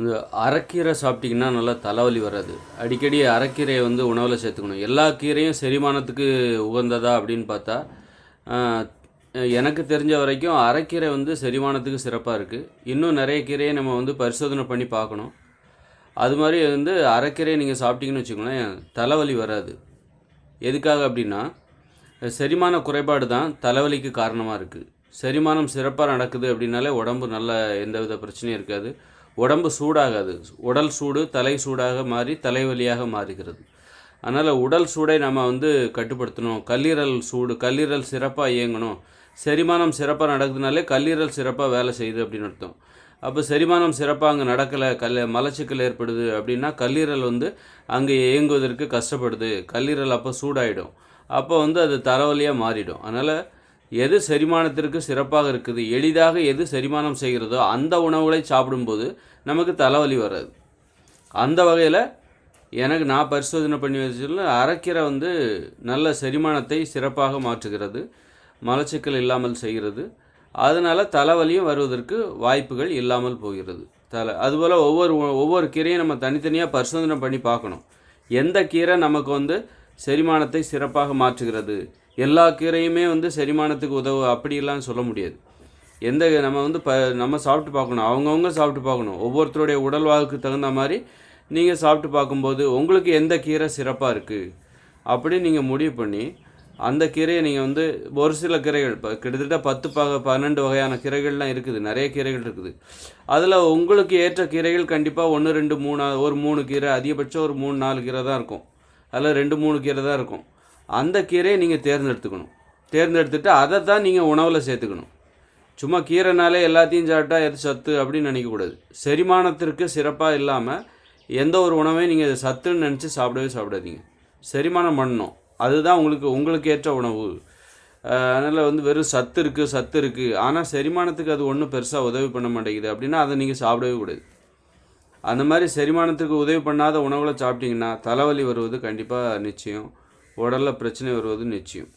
இந்த அரைக்கீரை சாப்பிட்டிங்கன்னா நல்லா தலைவலி வராது. அடிக்கடி அரைக்கீரையை வந்து உணவில் சேர்த்துக்கணும். எல்லா கீரையும் செரிமானத்துக்கு உகந்ததா அப்படின்னு பார்த்தா எனக்கு தெரிஞ்ச வரைக்கும் அரைக்கீரை வந்து செரிமானத்துக்கு சிறப்பாக இருக்குது இன்னும் நிறைய கீரையை நம்ம வந்து பரிசோதனை பண்ணி பார்க்கணும். அது மாதிரி வந்து அரைக்கீரையை நீங்கள் சாப்பிட்டிங்கன்னு வச்சுக்கோங்களேன் தலைவலி வராது. எதுக்காக அப்படின்னா செரிமான குறைபாடு தான் தலைவலிக்கு காரணமாக இருக்குது செரிமானம் சிறப்பாக நடக்குது அப்படின்னாலே உடம்பு நல்ல எந்தவித பிரச்சனையும் இருக்காது. உடம்பு சூடாகாது. உடல் சூடு தலை சூடாக மாறி தலைவலியாக மாறுகிறது. அதனால் உடல் சூடை நம்ம வந்து கட்டுப்படுத்தணும். கல்லீரல் சூடு கல்லீரல் சிறப்பாக இயங்கணும். செரிமானம் சிறப்பாக நடக்குதுனாலே கல்லீரல் சிறப்பாக வேலை செய்யுது அப்படின்னு அர்த்தம். அப்போ செரிமானம் சிறப்பாக அங்கே நடக்கலை கல் மலச்சிக்கல் ஏற்படுது அப்படின்னா கல்லீரல் வந்து அங்கே இயங்குவதற்கு கஷ்டப்படுது. கல்லீரல் அப்போ சூடாயிடும். அப்போ வந்து அது தலைவலியாக மாறிடும். அதனால் எது செரிமானத்திற்கு சிறப்பாக இருக்குது எளிதாக எது செரிமானம் செய்கிறதோ அந்த உணவுகளை சாப்பிடும்போது நமக்கு தலைவலி வராது. அந்த வகையில் எனக்கு நான் பரிசோதனை பண்ணி வச்சதில் அரைக்கீரை வந்து நல்ல செரிமானத்தை சிறப்பாக மாற்றுகிறது மலச்சிக்கல் இல்லாமல் செய்கிறது. அதனால் தலைவலியும் வருவதற்கு வாய்ப்புகள் இல்லாமல் போகிறது. தலை அதுபோல் ஒவ்வொரு ஒவ்வொரு கீரையும் நம்ம தனித்தனியாக பரிசோதனை பண்ணி பார்க்கணும். எந்த கீரை நமக்கு வந்து செரிமானத்தை சிறப்பாக மாற்றுகிறது எல்லா கீரையுமே வந்து செரிமானத்துக்கு உதவு அப்படிலாம் சொல்ல முடியாது. எந்த நம்ம வந்து ப நம்ம சாப்பிட்டு பார்க்கணும் அவங்கவுங்க சாப்பிட்டு பார்க்கணும். ஒவ்வொருத்தருடைய உடல் உடல்வாகுக்கு தகுந்த மாதிரி நீங்கள் சாப்பிட்டு பார்க்கும்போது உங்களுக்கு எந்த கீரை சிறப்பாக இருக்குது அப்படி நீங்கள் முடிவு பண்ணி அந்த கீரையை நீங்கள் வந்து ஒரு சில கீரைகள் இப்போ கிட்டத்தட்ட பத்து ப பன்னெண்டு வகையான கீரைகள்லாம் இருக்குது நிறைய கீரைகள் இருக்குது. அதில் உங்களுக்கு ஏற்ற கீரைகள் கண்டிப்பாக ஒன்று ரெண்டு மூணு ஒரு மூணு கீரை அதிகபட்சம் ஒரு மூணு நாலு கீரை தான் இருக்கும். அதில் ரெண்டு மூணு கீரை தான் இருக்கும். அந்த கீரையை நீங்கள் தேர்ந்தெடுத்துக்கணும். தேர்ந்தெடுத்துட்டு அதை தான் நீங்கள் உணவில் சேர்த்துக்கணும். சும்மா கீரைனாலே எல்லாத்தையும் சாப்பிட்டா எது சத்து அப்படின்னு நினைக்கக்கூடாது செரிமானத்திற்கு சிறப்பாக இல்லாமல் எந்த ஒரு உணவையும் நீங்கள் சத்துன்னு நினச்சி சாப்பிடவே சாப்பிடாதீங்க. செரிமானம் பண்ணணும். அதுதான் உங்களுக்கு உங்களுக்கு ஏற்ற உணவு. அதனால் வந்து வெறும் சத்து இருக்குது சத்து இருக்குது ஆனால் செரிமானத்துக்கு அது ஒன்றும் பெருசாக உதவி பண்ண மாட்டேங்குது அப்படின்னா அதை நீங்கள் சாப்பிடவே கூடாது. அந்த மாதிரி செரிமானத்துக்கு உதவி பண்ணாத உணவுகளை சாப்பிட்டிங்கன்னா தலைவலி வருவது கண்டிப்பாக நிச்சயம். உடலில் பிரச்சனை வருவது நிச்சயம்.